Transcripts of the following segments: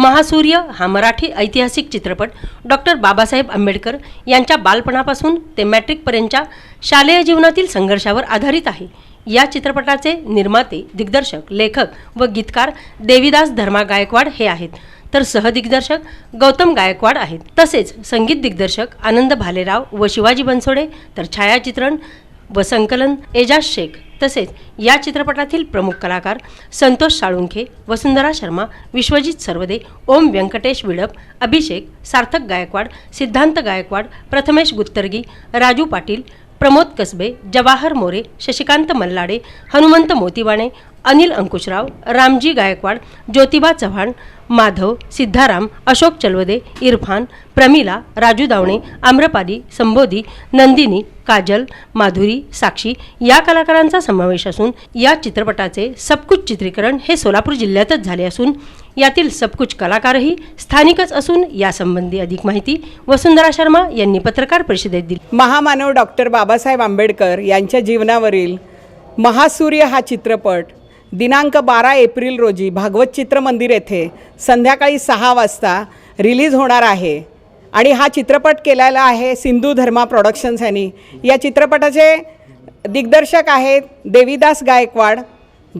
महासूर्य हा मराठी ऐतिहासिक चित्रपट डॉक्टर बाबासाहेब आंबेडकर यांच्या बालपणापासून ते मॅट्रिकपर्यंतच्या शालेय जीवनातील संघर्षावर आधारित आहे. या चित्रपटाचे निर्माते दिग्दर्शक लेखक व गीतकार देवीदास धर्मा गायकवाड हे आहेत. तर सहदिग्दर्शक गौतम गायकवाड आहेत. तसेच संगीत दिग्दर्शक आनंद भालेराव व शिवाजी बनसोडे. तर छायाचित्रण व संकलन एजाज शेख तसेच या चित्रपटातील प्रमुख कलाकार संतोष साळुंखे वसुंधरा शर्मा विश्वजित सर्वदे ओम व्यंकटेश विडप अभिषेक सार्थक गायकवाड सिद्धांत गायकवाड प्रथमेश गुत्तर्गी राजू पाटील प्रमोद कसबे जवाहर मोरे शशिकांत मल्लाडे हनुमंत मोतीवाणे अनिल अंकुशराव रामजी गायकवाड ज्योतिबा चव्हाण माधव सिद्धाराम अशोक चलवदे इरफान प्रमिला राजू दावणे आम्रपाली संबोधी नंदिनी काजल माधुरी साक्षी या कलाकारांचा समावेश असून या चित्रपटाचे सबकुच चित्रीकरण हे सोलापूर जिल्ह्यातच झाले असून यातील सबकुच कलाकारही स्थानिकच असून यासंबंधी अधिक माहिती वसुंधरा शर्मा यांनी पत्रकार परिषदेत दिली. महामानव डॉक्टर बाबासाहेब आंबेडकर यांच्या जीवनावरील महासूर्य हा चित्रपट दिनांक बारा एप्रिल रोजी भागवत चित्र मंदिर येथे संध्याकाळी सहा वाजता रिलीज होणार आहे. आणि हा चित्रपट केलेला आहे सिंधू धर्मा प्रॉडक्शन्स यांनी. या चित्रपटाचे दिग्दर्शक आहेत देवीदास गायकवाड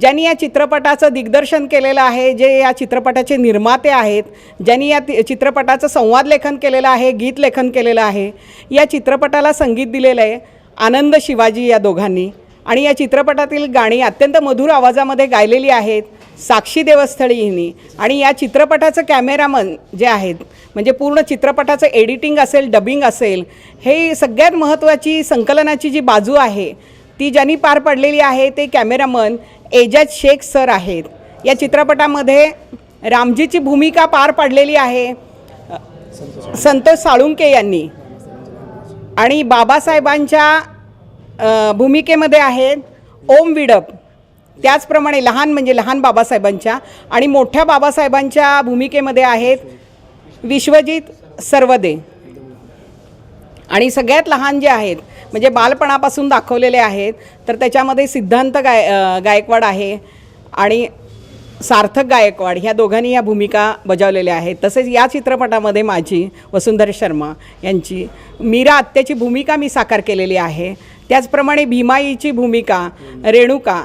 ज्यांनी या चित्रपटाचं दिग्दर्शन केलेलं आहे जे या चित्रपटाचे निर्माते आहेत ज्यांनी या ति- चित्रपटाचं संवाद लेखन केलेलं आहे गीत लेखन केलेलं आहे. या चित्रपटाला संगीत दिलेलं आहे आनंद शिवाजी या दोघांनी. आणि या चित्रपटातील गाणी अत्यंत मधुर आवाजामध्ये गायलेली आहेत साक्षी देवस्थळी हिनी. आणि या चित्रपटाचं कॅमेरामन जे आहेत म्हणजे पूर्ण चित्रपटाचं एडिटिंग असेल डबिंग असेल हे सगळ्यात महत्त्वाची संकलनाची जी बाजू आहे ती ज्यांनी पार पडलेली आहे ते कॅमेरामन एजाज शेख सर आहेत. या चित्रपटामध्ये रामजीची भूमिका पार पाडलेली आहे संतोष साळुंके यांनी. आणि बाबासाहेबांच्या भूमिकेमध्ये आहेत ओम विडप. त्याचप्रमाणे लहान म्हणजे लहान बाबासाहेबांच्या आणि मोठ्या बाबासाहेबांच्या भूमिकेमध्ये आहेत विश्वजित सर्वदे. आणि सगळ्यात लहान जे आहेत म्हणजे बालपणापासून दाखवलेले आहेत तर त्याच्यामध्ये सिद्धांत गाय गायकवाड आहे आणि सार्थक गायकवाड ह्या दोघांनी या भूमिका बजावलेल्या आहेत. तसेच या चित्रपटामध्ये माझी वसुंधरा शर्मा यांची मीरा आत्याची भूमिका मी साकार केलेली आहे. त्याचप्रमाणे भीमाईची भूमिका रेणुका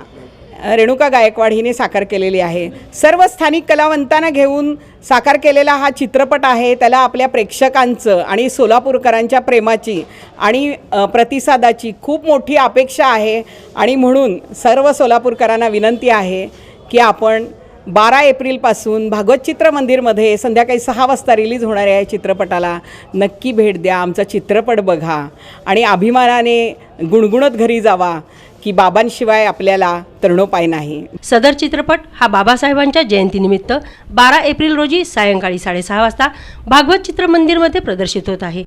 रेणुका गायकवाड हिने साकार केलेली आहे. सर्व स्थानिक कलावंतांना घेऊन साकार केलेला हा चित्रपट आहे. त्याला आपल्या प्रेक्षकांचं आणि सोलापूरकरांच्या प्रेमाची आणि प्रतिसादाची खूप मोठी अपेक्षा आहे. आणि म्हणून सर्व सोलापूरकरांना विनंती आहे की आपण बारा एप्रिलपासून भागवत चित्र मंदिरमध्ये संध्याकाळी सहा वाजता रिलीज होणाऱ्या या चित्रपटाला नक्की भेट द्या आमचा चित्रपट बघा. आणि अभिमानाने गुणगुणत घरी जावा की बाबांशिवाय आपल्याला तरुणोपाय नाही. सदर चित्रपट हा बाबासाहेबांच्या जयंतीनिमित्त बारा एप्रिल रोजी सायंकाळी साडेसहा वाजता भागवत चित्र मंदिरमध्ये प्रदर्शित होत आहे.